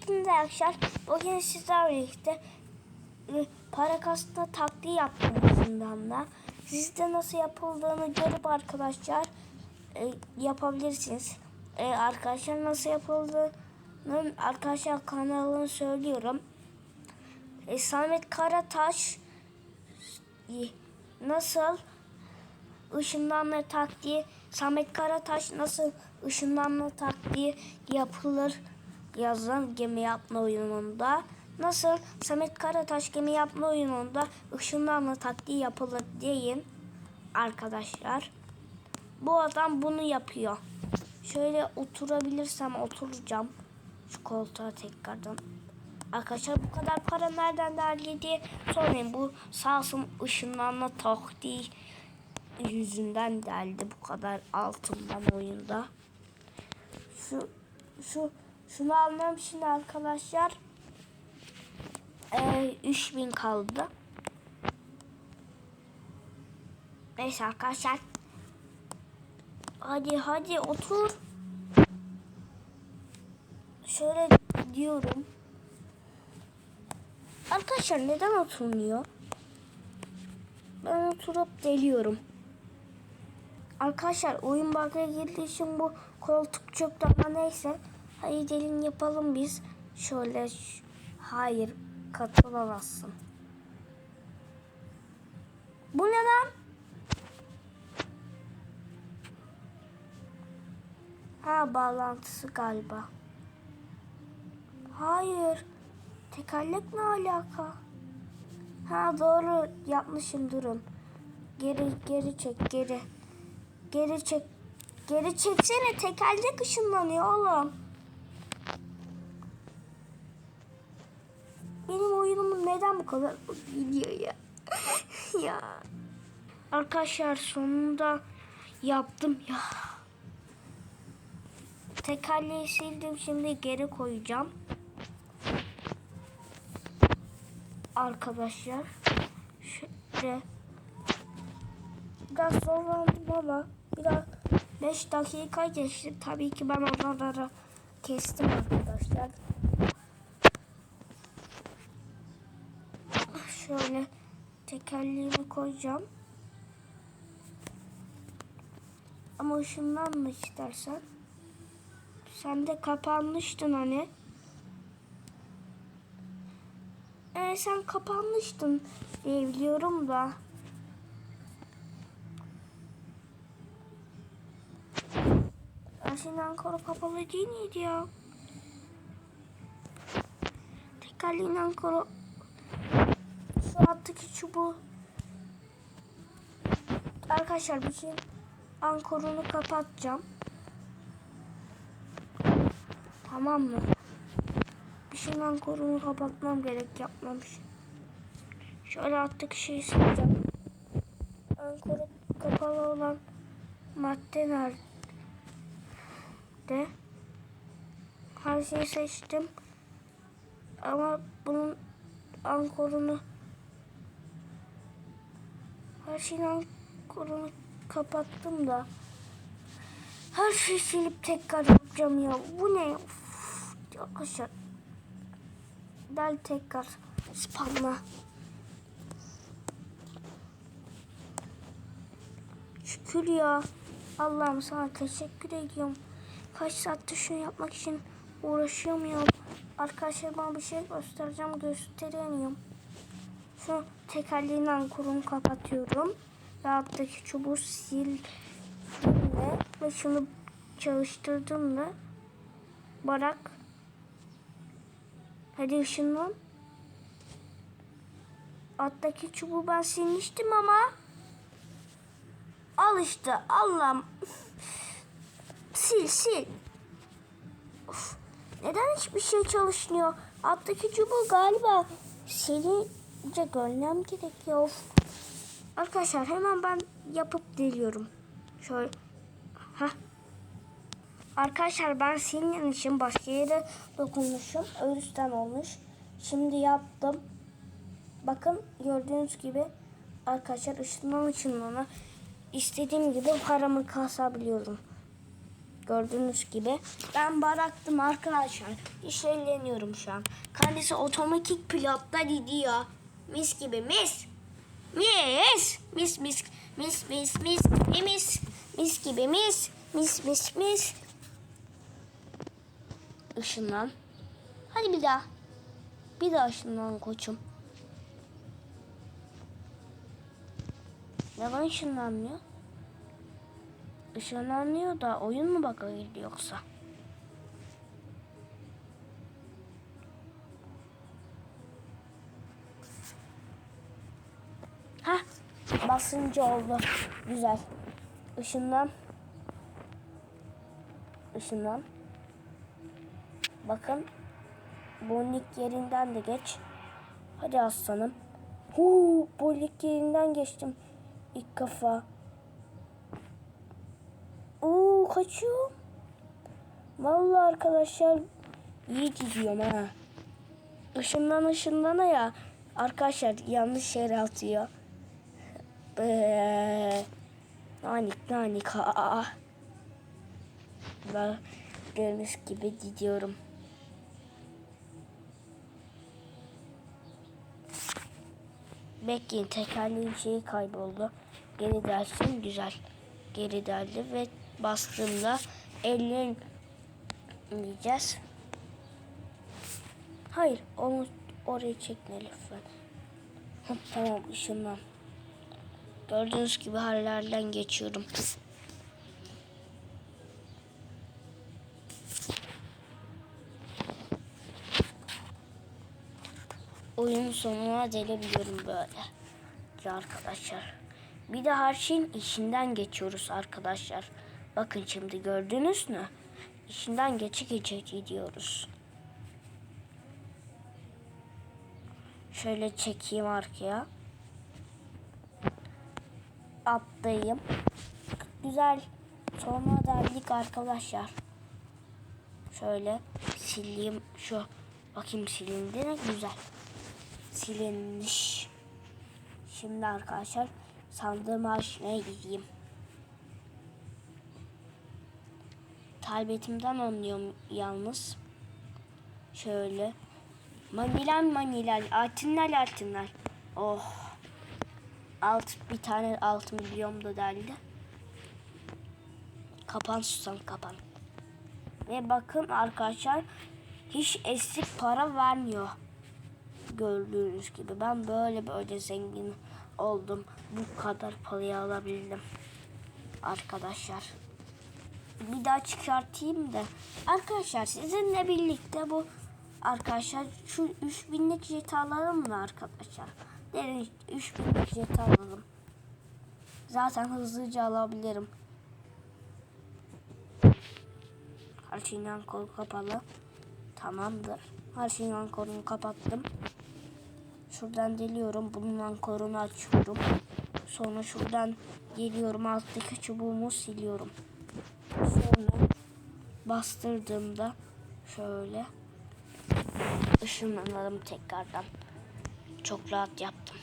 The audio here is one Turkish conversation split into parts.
Hepinize arkadaşlar. Bugün sizlerle birlikte e, para kastına taktiği yaptım aslında da. Siz de nasıl yapıldığını görüp arkadaşlar e, yapabilirsiniz. E, arkadaşlar nasıl yapıldığını arkadaşlar kanalını söylüyorum. Samet Karataş nasıl ışınlanma taktiği Samet Karataş nasıl ışınlanma taktiği yapılır yazan gemi yapma oyununda nasıl Samet Karataş gemi yapma oyununda ışınlanma taktiği yapılır deyin arkadaşlar. Bu adam bunu yapıyor. Şöyle oturabilirsem oturacağım. Şu koltuğa tekrardan. Arkadaşlar bu kadar para nereden derli diye sormayın. Bu sağ olsun ışınlanma taktiği yüzünden deldi bu kadar altından oyunda. Şu şu şunu almam için arkadaşlar e, 3000 kaldı. Neyse arkadaşlar. Hadi hadi otur. Şöyle diyorum. Arkadaşlar neden oturmuyor? Ben oturup deliyorum. Arkadaşlar oyun bug'a girdiği için bu koltuk çöktü ama neyse. Hayır gelin yapalım biz. Şöyle hayır katılamazsın. Bu ne lan? Ha bağlantısı galiba. Hayır. Tekerlek ne alaka? Ha doğru yapmışım durun. Geri geri çek geri. Geri çek. Geri çeksene tekerlek ışınlanıyor oğlum. Benim oyunum neden bu kadar gidiyor ya? ya. Arkadaşlar sonunda yaptım ya. Tekerleği sildim şimdi geri koyacağım. Arkadaşlar şöyle biraz zorlandım ama biraz 5 dakika geçti. Tabii ki ben oraları kestim arkadaşlar. Şöyle tekerleğimi koyacağım. Ama ışınlanma istersen. Sen de kapanmıştın hani. Ee, sen kapanmıştın diye biliyorum da. Aşinan koru kapalı değil miydi ya? Tekerleğinden koru alttaki çubuğu Arkadaşlar şey ankorunu kapatacağım. Tamam mı? Bir şeyin ankorunu kapatmam gerek yapmamış. Şöyle alttaki şeyi sileceğim. Ankoru kapalı olan madde nerede? Her şeyi seçtim. Ama bunun ankorunu her şeyin ankorunu kapattım da her şeyi silip tekrar yapacağım ya. Bu ne? Uf, arkadaşlar. Del tekrar spamla. Şükür ya. Allah'ım sana teşekkür ediyorum. Kaç saattir şunu yapmak için uğraşıyorum ya. Arkadaşlar bana bir şey göstereceğim. Gösteremiyorum. Şu tekerleğinden kurumu kapatıyorum. Ve alttaki çubuğu sildiğimde ve şunu çalıştırdığımda Barak Hadi ışınlan. Alttaki çubuğu ben silmiştim ama Al işte Allah'ım. sil sil. Of, neden hiçbir şey çalışmıyor? Alttaki çubuğu galiba silince görmem gerekiyor. Arkadaşlar hemen ben yapıp deliyorum. Şöyle. Heh. Arkadaşlar ben silinen için başka yere dokunmuşum. Yüzden olmuş. Şimdi yaptım. Bakın gördüğünüz gibi arkadaşlar ışınlan ışınlana istediğim gibi paramı kasabiliyorum. Gördüğünüz gibi. Ben bıraktım arkadaşlar. İşleniyorum şu an. Kendisi otomatik pilotla gidiyor. Mis gibi mis. Mis. Mis mis mis mis mis mis mis gibi mis mis mis mis. Işınlan. Hadi bir daha. Bir daha ışınlan koçum. Neden ışınlanmıyor? Işınlanıyor da oyun mu bakıyordu yoksa? Basınca oldu. Güzel. Işınlan. Işınlan. Bakın. Bonik yerinden de geç. Hadi aslanım. Huu, bonik yerinden geçtim. İlk kafa. Oo kaçıyor. Vallahi arkadaşlar iyi gidiyorum ha. Işından ışınlana ya. Arkadaşlar yanlış yere atıyor. Ee, nanik nanik ha. Ben gördüğünüz gibi gidiyorum. Bekleyin tekerleğin şeyi kayboldu. Geri dersin güzel. Geri deldi ve bastığımda elini diyeceğiz. Hayır onu oraya çekme lütfen. Tamam ışınlan. Gördüğünüz gibi hallerden geçiyorum. Oyunun sonuna gelebiliyorum böyle. Arkadaşlar. Bir de her şeyin işinden geçiyoruz arkadaşlar. Bakın şimdi gördünüz mü? İşinden geçe geçe gidiyoruz. Şöyle çekeyim arkaya. Atlayayım. Güzel. Sonra derdik arkadaşlar. Şöyle sileyim şu. Bakayım silindi mi? Güzel. Silinmiş. Şimdi arkadaşlar sandığımı açmaya gideyim. Tabletimden anlıyorum yalnız. Şöyle. Manilal manilal. Altınlar altınlar. Oh. Alt, bir tane altın milyon da deldi. Kapan susam kapan. Ve bakın arkadaşlar hiç eksik para vermiyor. Gördüğünüz gibi ben böyle böyle zengin oldum. Bu kadar parayı alabildim. Arkadaşlar. Bir daha çıkartayım da. Arkadaşlar sizinle birlikte bu arkadaşlar şu 3000'lik jet alalım mı arkadaşlar? Derin 3000'lik jet alalım. Zaten hızlıca alabilirim. Her şeyden kol kapalı. Tamamdır. Her şeyin ankorunu kapattım. Şuradan deliyorum. Bunun ankorunu açıyorum. Sonra şuradan geliyorum. Alttaki çubuğumu siliyorum. Sonra bastırdığımda şöyle ışınlanalım tekrardan. Çok rahat yaptım.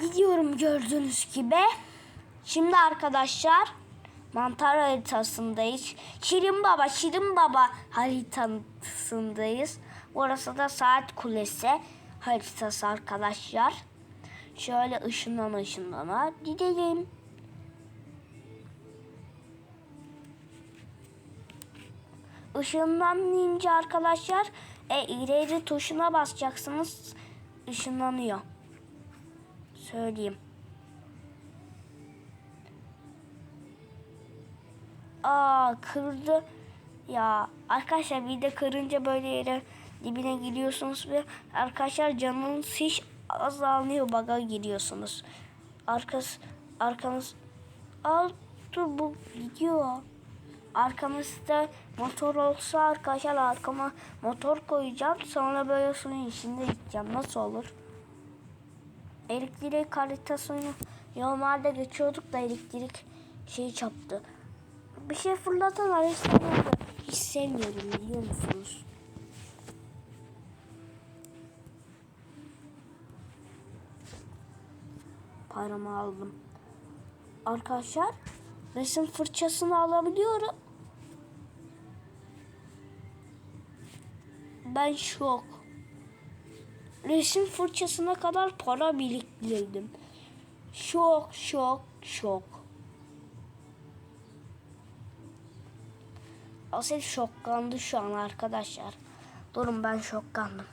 Gidiyorum gördüğünüz gibi. Şimdi arkadaşlar mantar haritasındayız. Şirin Baba, Şirin Baba haritasındayız. Orası da saat kulesi haritası arkadaşlar. Şöyle ışınlana ışınlana gidelim. Işınlanınca arkadaşlar e, ileri tuşuna basacaksınız. Işınlanıyor. Söyleyeyim. Aa kırdı. Ya arkadaşlar bir de kırınca böyle yere dibine giriyorsunuz ve arkadaşlar canınız hiç azalmıyor baga giriyorsunuz. Arkas arkanız al dur bu gidiyor. Arkamızda motor olsa arkadaşlar arkama motor koyacağım. Sonra böyle suyun içinde gideceğim. Nasıl olur? Elektrik haritasını normalde geçiyorduk da elektrik şeyi çarptı. Bir şey fırlatan araçları hiç sevmiyorum biliyor musunuz? paramı aldım. Arkadaşlar resim fırçasını alabiliyorum. Ben şok. Resim fırçasına kadar para biriktirdim. Şok, şok, şok. Asıl şoklandı şu an arkadaşlar. Durun ben şoklandım.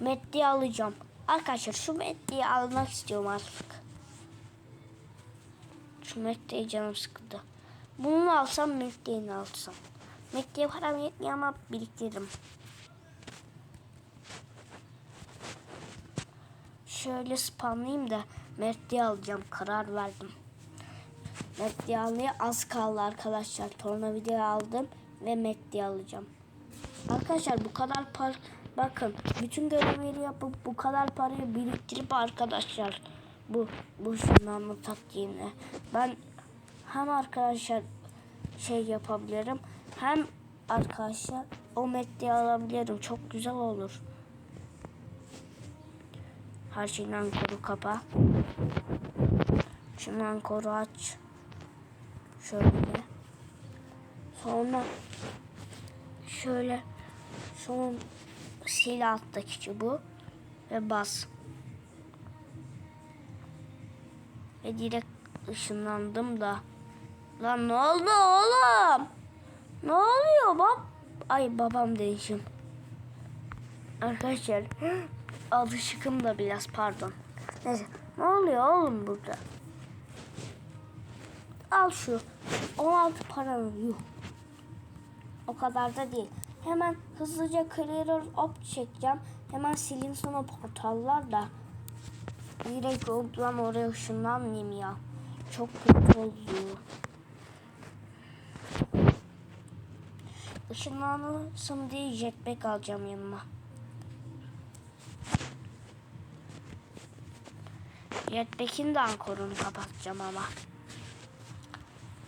Metliği alacağım. Arkadaşlar şu metliği almak istiyorum artık. Şu metliği canım sıkıldı. Bunu alsam metliğini alsam. Metliğe param yetmiyor ama biriktiririm. Şöyle spamlayayım da metliği alacağım. Karar verdim. Metliği almaya az kaldı arkadaşlar. Tornavidayı aldım ve metliği alacağım. Arkadaşlar bu kadar par bakın bütün görevleri yapıp bu kadar parayı biriktirip arkadaşlar bu bu şundan taktiğini ben hem arkadaşlar şey yapabilirim hem arkadaşlar o metni alabilirim çok güzel olur. Her şeyden koru kapa. Şundan koru aç. Şöyle. Sonra şöyle son sil alttaki çubuğu ve bas. Ve direkt ışınlandım da. Lan ne oldu oğlum? Ne oluyor bab? Ay babam değişim. Arkadaşlar alışıkım da biraz pardon. Neyse ne oluyor oğlum burada? Al şu 16 paranı yuh. O kadar da değil. Hemen hızlıca clear op çekeceğim. Hemen silin sonra portallar da. Direkt oradan oraya ışınlanmayayım ya. Çok kötü oldu. Işınlanırsın diye jetpack alacağım yanıma. Jetpack'in de ankorunu kapatacağım ama.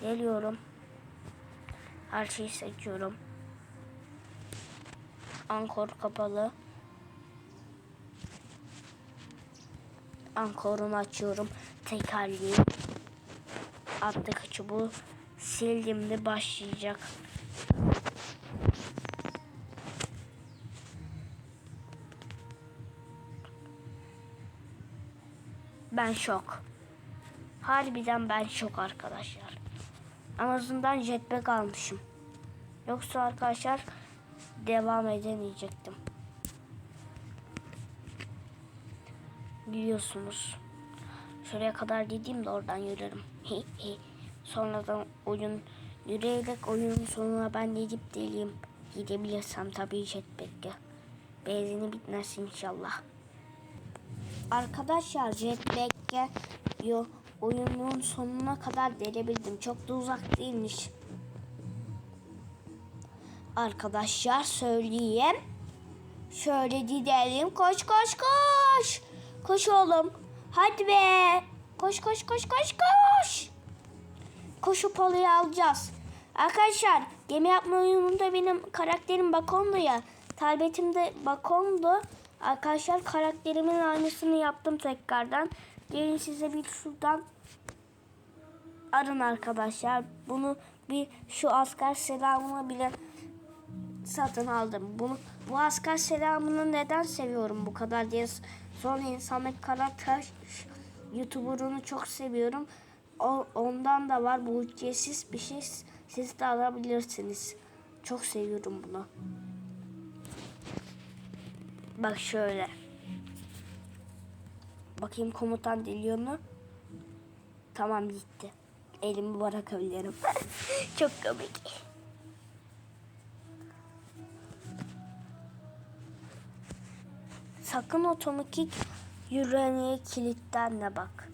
Geliyorum. Her şeyi seçiyorum. Ankor kapalı. Ankorumu açıyorum. Tekerleği. Attık çubuğu. Sildiğimde başlayacak. Ben şok. Harbiden ben şok arkadaşlar. En azından jetpack almışım. Yoksa arkadaşlar devam edemeyecektim. Biliyorsunuz. Şuraya kadar gideyim de oradan yürürüm. Sonradan oyun yürüyerek oyunun sonuna ben de gidip deliyim. Gidebilirsem tabii jetpack'e. Benzini bitmez inşallah. Arkadaşlar jetpack'e yo oyunun sonuna kadar delebildim. Çok da uzak değilmiş. Arkadaşlar söyleyeyim. Şöyle gidelim. Koş koş koş. Koş oğlum. Hadi be. Koş koş koş koş koş. Koşup olayı alacağız. Arkadaşlar gemi yapma oyununda benim karakterim Bakon'du ya. Tabletim de Bakon'du. Arkadaşlar karakterimin aynısını yaptım tekrardan. Gelin size bir şuradan arın arkadaşlar. Bunu bir şu asker selamına bile satın aldım. Bunu bu asker selamını neden seviyorum bu kadar diye sonra insanlık karakter YouTuber'ını çok seviyorum. O, ondan da var bu ücretsiz bir şey siz de alabilirsiniz. Çok seviyorum bunu. Bak şöyle. Bakayım komutan diliyor mu? Tamam gitti. Elimi bırakabilirim. Çok komik. Sakın otomatik yürüyene kilitten de bak.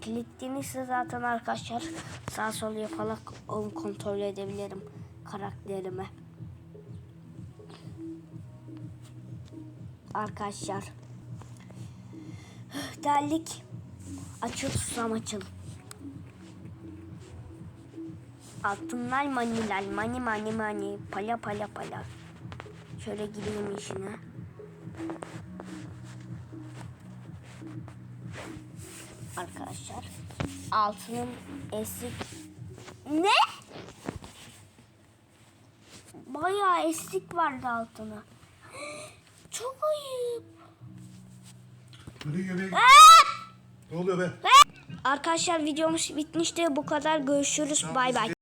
Kilitlenirse zaten arkadaşlar sağ sol yaparak onu kontrol edebilirim karakterime. Arkadaşlar. Geldik. Açıl susam açıl. Altınlar maniler mani mani mani pala pala pala. Şöyle gireyim işine. Arkadaşlar. Altının esik. Ne? Bayağı esik vardı altına. Çok ayıp. Göbeğe Ne oluyor be? Arkadaşlar videomuz bitmişti. Bu kadar. Görüşürüz. Bay bay.